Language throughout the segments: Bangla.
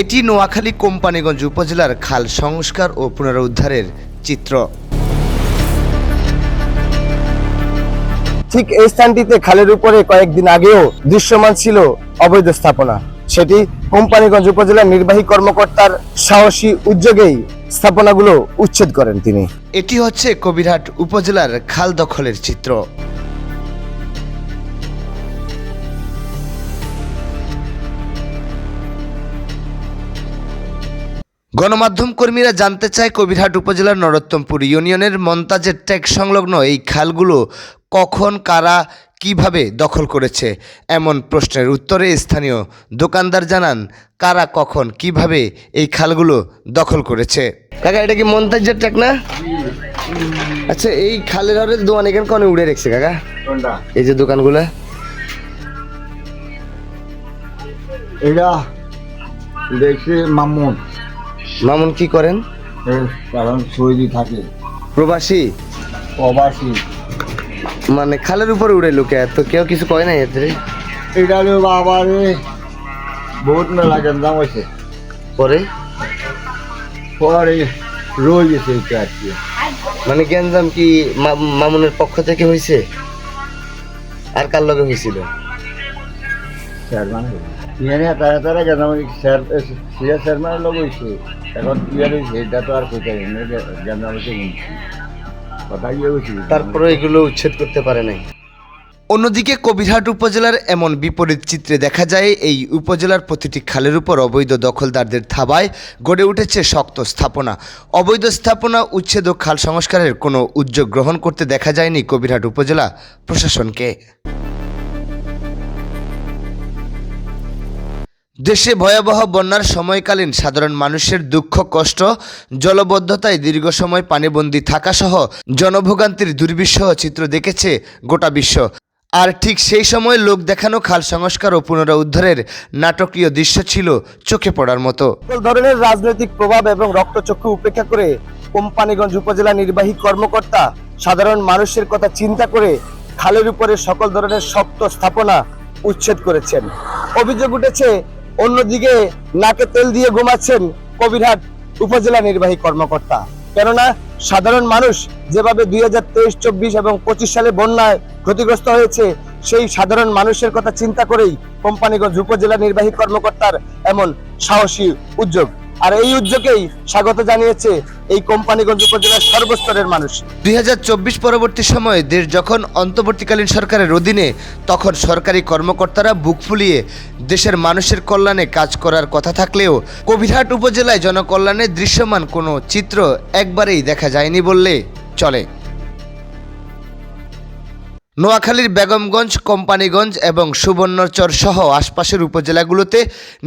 এটি নোয়াখালী কোম্পানিগঞ্জ উপজেলার খাল সংস্কার ও পুনরুদ্ধারের চিত্র। ঠিক এই স্থানটিতে খালের উপরে কয়েকদিন আগেও দৃশ্যমান ছিল অবৈধ স্থাপনা। সেটি কোম্পানিগঞ্জ উপজেলার নির্বাহী কর্মকর্তার সাহসী উদ্যোগেই স্থাপনাগুলো উচ্ছেদ করেন তিনি। এটি হচ্ছে কবিরহাট উপজেলার খাল দখলের চিত্র। গণমাধ্যম কর্মীরা জানতে চায় কবিরহাট উপজেলার নরোত্তমপুর ইউনিয়নের মন্তাজের ট্যাগ সংলগ্ন এই খালগুলো কখন কারা কীভাবে দখল করেছে? এমন প্রশ্নের উত্তরে স্থানীয় দোকানদার জানান কারা কখন কীভাবে এই খালগুলো দখল করেছে? কাকা এটা কি মন্তাজের ট্যাগ না? আচ্ছা এই খালের হরে দোকান এখানে কনে উড়ে রেখেছে কাকা? এই যে দোকানগুলো। এটা দেখছে মামুন। মামুন কি করেন? কারণ সৌদি থাকে। প্রবাসী? প্রবাসী। মানে খালের উপরে উড়ে লোকে তো কেউ কিছু কয় নাই এতে? এটা হলো বাবারে বহুত মেলা গেন্দাম হয়েছে পরে? পরে রয়ে গেছে এটা আর কি মানে গ্যাঞ্জাম কি মামুনের পক্ষ থেকে হয়েছে আর কার লগে হয়েছিল স্যার মানে তারা তারা স্যার সিয়া স্যার মানে লোক হয়েছে এখন ইয়ার হয়েছে এটা তো আর কোথায় গেন্দাম হয়েছে কথা ইয়ে হয়েছে তারপরে এগুলো উচ্ছেদ করতে পারে নাই। অন্যদিকে কবিরহাট উপজেলার এমন বিপরীত চিত্রে দেখা যায় এই উপজেলার প্রতিটি খালের উপর অবৈধ দখলদারদের থাবায় গড়ে উঠেছে শক্ত স্থাপনা। অবৈধ স্থাপনা উচ্ছেদ ও খাল সংস্কারের কোনো উদ্যোগ গ্রহণ করতে দেখা যায়নি কবিরহাট উপজেলা প্রশাসনকে। দেশে ভয়াবহ বন্যার সময়কালীন সাধারণ মানুষের দুঃখ, কষ্ট, জলবদ্ধতায় দীর্ঘ সময় পানিবন্দী থাকাসহ জনভোগান্তির দুর্বিষহ চিত্র দেখেছে গোটা বিশ্ব। আর ঠিক সেই সময় লোক দেখানো খাল সংস্কার ও পুনরুদ্ধারের নাটকীয় দৃশ্য ছিল চোখে পড়ার মতো। ধরনের রাজনৈতিক প্রভাব এবং রক্তচক্ষু উপেক্ষা করে কোম্পানিগঞ্জ উপজেলা নির্বাহী কর্মকর্তা সাধারণ মানুষের কথা চিন্তা করে খালের উপরে সকল ধরনের শক্ত স্থাপনা উচ্ছেদ করেছেন। অভিযোগ উঠেছে অন্যদিকে নাকে তেল দিয়ে ঘুমাচ্ছেন কবিরহাট উপজেলা নির্বাহী কর্মকর্তা। কেননা সাধারণ মানুষ যেভাবে দুই হাজার তেইশ, চব্বিশ এবং পঁচিশ সালে বন্যায় ক্ষতিগ্রস্ত হয়েছে, সেই সাধারণ মানুষের কথা চিন্তা করেই কোম্পানিগঞ্জ উপজেলা নির্বাহী কর্মকর্তার এমন সাহসী উদ্যোগ। আর এই উদ্যোগেই স্বাগত জানিয়েছে এই কোম্পানিগঞ্জ উপজেলার সর্বস্তরের মানুষ। দুই পরবর্তী সময়ে দেশ যখন অন্তর্বর্তীকালীন সরকারের অধীনে, তখন সরকারি কর্মকর্তারা বুক ফুলিয়ে দেশের মানুষের কল্যাণে কাজ করার কথা থাকলেও, কবিরহাট উপজেলায় জনকল্যাণে দৃশ্যমান কোনো চিত্র একবারেই দেখা যায়নি বললে চলে। নোয়াখালীর বেগমগঞ্জ, কোম্পানিগঞ্জ এবং সুবর্ণচর সহ আশপাশের উপজেলাগুলোতে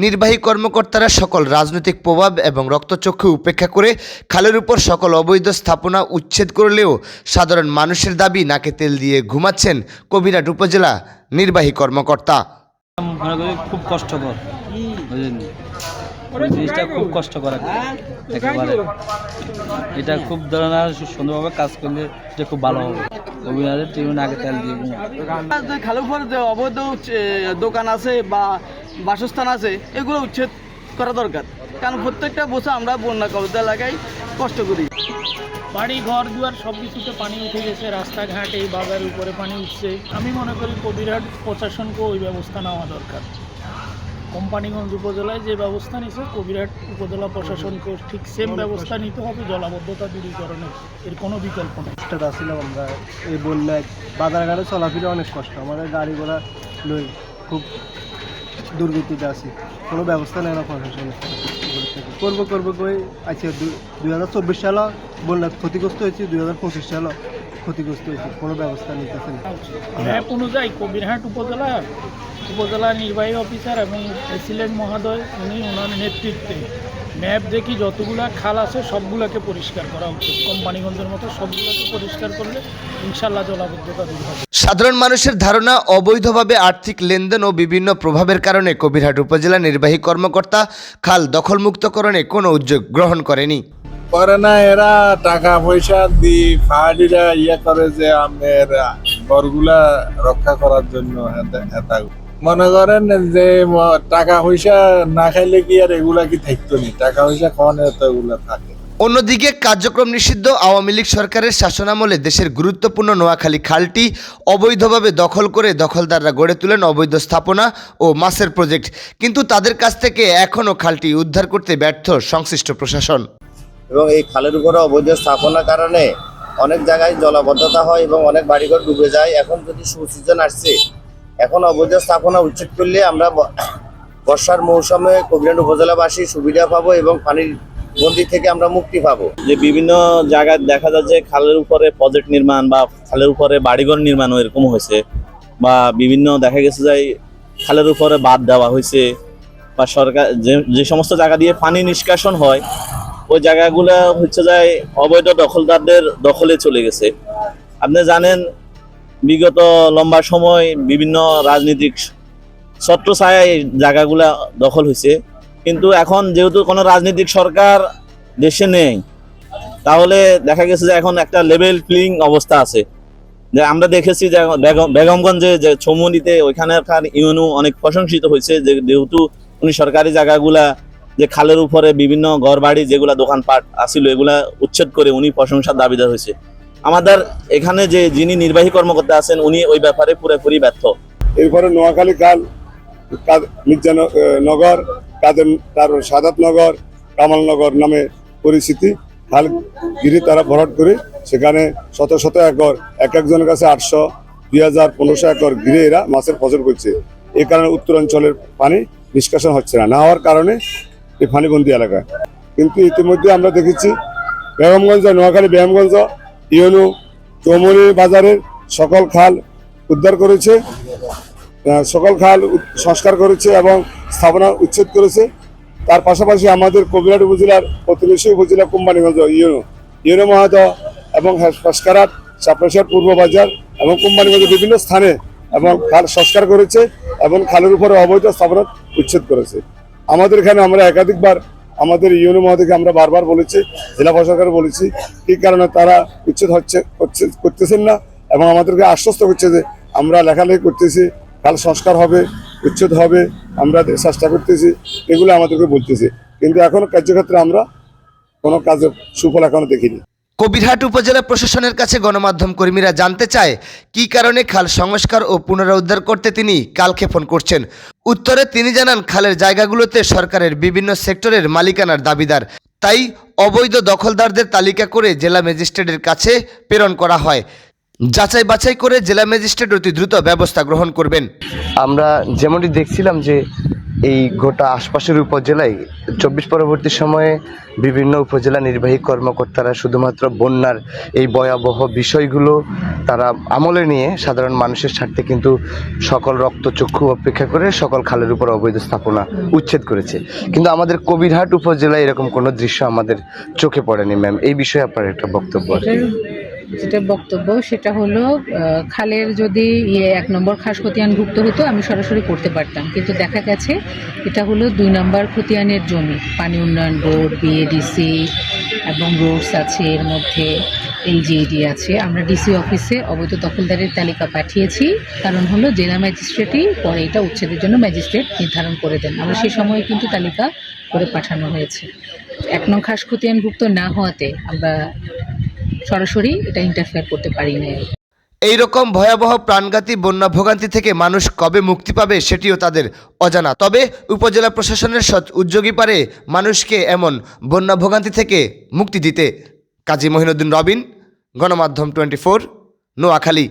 নির্বাহী কর্মকর্তারা সকল রাজনৈতিক প্রভাব এবং রক্তচক্ষু উপেক্ষা করে খালের উপর সকল অবৈধ স্থাপনা উচ্ছেদ করলেও সাধারণ মানুষের দাবি নাকে তেল দিয়ে ঘুমাচ্ছেন কবিরাট উপজেলা নির্বাহী কর্মকর্তা। খুব কষ্টকর ওই জিনিসটা খুব কষ্টকর একেবারে এটা খুব ধরনের সুন্দরভাবে কাজ করলে এটা খুব ভালো হবে। অভিনয়ের টিমে আগে তেল দিয়ে ঘুমায়। যে অবৈধ দোকান আছে বা বাসস্থান আছে এগুলো উচ্ছেদ করা দরকার। কারণ প্রত্যেকটা বছর আমরা বন্যা কবজ এলাকায় কষ্ট করি। বাড়ি ঘর দুয়ার সব কিছুতে পানি উঠে গেছে। রাস্তাঘাট এই বাজার উপরে পানি উঠছে। আমি মনে করি কবিরাট প্রশাসনকে ওই ব্যবস্থা নেওয়া দরকার। কোম্পানিগঞ্জ উপজেলায় যে ব্যবস্থা নিছে কবিরাট উপজেলা প্রশাসনকে ঠিক সেম ব্যবস্থা নিতে হবে জলাবদ্ধতা দূরীকরণে। এর কোনো বিকল্প নেই। কষ্টটা ছিলাম আমরা এই বন্যায় বাজারঘাটে চলাফেরা অনেক কষ্ট। আমাদের গাড়ি ঘোড়া লই খুব দুর্গতিতে আছি। কোনো ব্যবস্থা নেই না প্রশাসনের। করব করব করে আছে দুই হাজার চব্বিশ সালে বন্যা ক্ষতিগ্রস্ত হয়েছে দুই হাজার পঁচিশ সালে ক্ষতিগ্রস্ত হয়েছে কোনো ব্যবস্থা নিতেছে না। ম্যাপ অনুযায়ী কবিরহাট উপজেলার উপজেলা নির্বাহী অফিসার এবং প্রেসিডেন্ট মহোদয় উনি ওনার নেতৃত্বে ম্যাপ দেখি যতগুলা খাল আছে সবগুলোকে পরিষ্কার করা উচিত। কোম্পানিগঞ্জের মতো সবগুলোকে পরিষ্কার করলে ইনশাল্লাহ জলাবদ্ধতা দূর হবে। সাধারণ মানুষের ধারণা অবৈধভাবে আর্থিক লেনদেন ও বিভিন্ন প্রভাবের কারণে কবিরহাট উপজেলা নির্বাহী কর্মকর্তা খাল দখলমুক্তকরণে কোনো উদ্যোগ গ্রহণ করেনি। করে না এরা টাকা পয়সা দি ফাহাডিরা ইয়ে করে যে আমের ঘরগুলা রক্ষা করার জন্য মনে করেন যে টাকা পয়সা না খাইলে কি আর এগুলা কি থাকতো নি? টাকা পয়সা খাওয়ানো তো এগুলা থাকে? অন্যদিকে কার্যক্রম নিষিদ্ধ আওয়ামী লীগ সরকারের শাসনামলে দেশের গুরুত্বপূর্ণ নোয়াখালী খালটি অবৈধভাবে দখল করে দখলদাররা গড়ে তোলেন অবৈধ স্থাপনা ও মাছের প্রজেক্ট। কিন্তু তাদের কাছ থেকে এখনও খালটি উদ্ধার করতে ব্যর্থ সংশ্লিষ্ট প্রশাসন। এবং এই খালের উপরে অবৈধ স্থাপনার কারণে অনেক জায়গায় জলাবদ্ধতা হয় এবং অনেক বাড়িঘর ডুবে যায়। এখন যদি সিজন আসছে, এখন অবৈধ স্থাপনা উচ্ছেদ করলে আমরা বর্ষার মৌসুমে কবিরাট উপজেলাবাসী সুবিধা পাবো এবং পানির বন্দি থেকে আমরা মুক্তি পাবো। যে বিভিন্ন জায়গায় দেখা যায় যে খালের উপরে প্রজেক্ট নির্মাণ বা খালের উপরে বাড়িঘর নির্মাণ এরকম হয়েছে বা বিভিন্ন দেখা গেছে যে খালের উপরে বাদ দেওয়া হয়েছে বা সরকার যে সমস্ত জায়গা দিয়ে পানি নিষ্কাশন হয় ওই জায়গাগুলো হচ্ছে যায় অবৈধ দখলদারদের দখলে চলে গেছে। আপনি জানেন, বিগত লম্বা সময় বিভিন্ন রাজনৈতিক ছত্রছায়ায় এই জায়গাগুলা দখল হয়েছে। কিন্তু এখন যেহেতু কোনো রাজনৈতিক সরকার দেশে নেই, তাহলে দেখা গেছে যে এখন একটা লেভেল প্লেইং অবস্থা আছে। যে আমরা দেখেছি যে বেগম- বেগমগঞ্জে যে চৌমুনিতে ওইখানকার ইউনু অনেক প্রশংসিত হয়েছে যে যেহেতু উনি সরকারি জায়গাগুলা যে খালের উপরে বিভিন্ন ঘরবাড়ি যেগুলা দোকানপাট আসিল এগুলা উচ্ছেদ করে উনি প্রশংসার দাবিদার হয়েছে। আমাদের এখানে যে যিনি নির্বাহী কর্মকর্তা আছেন, উনি ওই ব্যাপারে পুরোপুরি ব্যর্থ। এরপরে নোয়াখালী খাল কাদ- মির্জা ন- নগর কাদের তারপর সাদাত নগর কামালনগর নামে পরিস্থিতি খাল গিরি তারা ভরাট করে সেখানে শত শত একর, এক একজনের কাছে আটশো, দুই হাজার পনেরোশো একর ঘিরে এরা মাছের ফসল করছে। এই কারণে উত্তরাঞ্চলের পানি নিষ্কাশন হচ্ছে না। না হওয়ার কারণে এই পানিবন্দি এলাকায়। কিন্তু ইতিমধ্যে আমরা দেখেছি বেগমগঞ্জ, নোয়াখালী, বেগমগঞ্জ, ইউনু চৌমনি বাজারের সকল খাল উদ্ধার করেছে সকল খাল সংস্কার করেছে এবং স্থাপনা উচ্ছেদ করেছে। তার পাশাপাশি আমাদের কবিরাট উপজেলার প্রতিবেশী উপজেলা কোম্পানিগঞ্জ ইউনো ইউনো মহাদ এবং সংস্কারাত চাপরাশার পূর্ব বাজার এবং কোম্পানিগঞ্জ বিভিন্ন স্থানে এবং খাল সংস্কার করেছে এবং খালের উপরে অবৈধ স্থাপনা উচ্ছেদ করেছে। আমাদের এখানে আমরা একাধিকবার আমাদের ইউনো মহাদেরকে আমরা বারবার বলেছি, জেলা প্রশাসনকে বলেছি, কি কারণে তারা উচ্ছেদ হচ্ছে করতেছেন না এবং আমাদেরকে আশ্বস্ত করছে যে আমরা লেখালেখি করতেছি, কাল সংস্কার হবে, উচ্ছেদ হবে, আমরা চেষ্টা করতেছি, এগুলো আমাদেরকে বলতেছে। কিন্তু এখনও কার্যক্ষেত্রে আমরা কোনো কাজের সুফল এখনও দেখিনি। কবিরহাট উপজেলা প্রশাসনের কাছে গণমাধ্যম কর্মীরা জানতে চায়, কী কারণে খাল সংস্কার ও পুনরুদ্ধার করতে তিনি কালক্ষেপণ করছেন। উত্তরে তিনি জানান, খালের জায়গাগুলোতে সরকারের বিভিন্ন সেক্টরের মালিকানার দাবিদার। তাই অবৈধ দখলদারদের তালিকা করে জেলা ম্যাজিস্ট্রেটের কাছে প্রেরণ করা হয়। যাচাই বাছাই করে জেলা ম্যাজিস্ট্রেট অতি দ্রুত ব্যবস্থা গ্রহণ করবেন। আমরা যেমনটি দেখছিলাম যে এই গোটা আশপাশের উপজেলায় চব্বিশ পরবর্তী সময়ে বিভিন্ন উপজেলা নির্বাহী কর্মকর্তারা শুধুমাত্র বন্যার এই ভয়াবহ বিষয়গুলো তারা আমলে নিয়ে সাধারণ মানুষের স্বার্থে কিন্তু সকল রক্তচক্ষু অপেক্ষা করে সকল খালের উপর অবৈধ স্থাপনা উচ্ছেদ করেছে। কিন্তু আমাদের কবিরহাট উপজেলায় এরকম কোনো দৃশ্য আমাদের চোখে পড়েনি ম্যাম এই বিষয়ে আপনার একটা বক্তব্য যেটা বক্তব্য, সেটা হলো খালের যদি ইয়ে এক নম্বর খাস খতিয়ানভুক্ত হতো, আমি সরাসরি করতে পারতাম। কিন্তু দেখা গেছে, এটা হলো দুই নম্বর খতিয়ানের জমি। পানি উন্নয়ন বোর্ড বিএডিসি এবং রোডস আছে এর মধ্যে এলজিইডি আছে। আমরা ডিসি অফিসে অবৈধ দখলদারের তালিকা পাঠিয়েছি। কারণ হলো জেলা ম্যাজিস্ট্রেটই পরে এটা উচ্ছেদের জন্য ম্যাজিস্ট্রেট নির্ধারণ করে দেন। আমরা সেই সময় কিন্তু তালিকা করে পাঠানো হয়েছে। এক নং খাস খতিয়ানভুক্ত না হওয়াতে আমরা সরাসরি এটা ইন্টারফেয়ার করতে পারি না এই রকম ভয়াবহ প্রাণঘাতী বন্যা ভোগান্তি থেকে মানুষ কবে মুক্তি পাবে সেটিও তাদের অজানা। তবে উপজেলা প্রশাসনের সৎ উদ্যোগী পারে মানুষকে এমন বন্যা ভোগান্তি থেকে মুক্তি দিতে। কাজী মহিনুদ্দিন রবিন, গণমাধ্যম টোয়েন্টি ফোর, নোয়াখালী।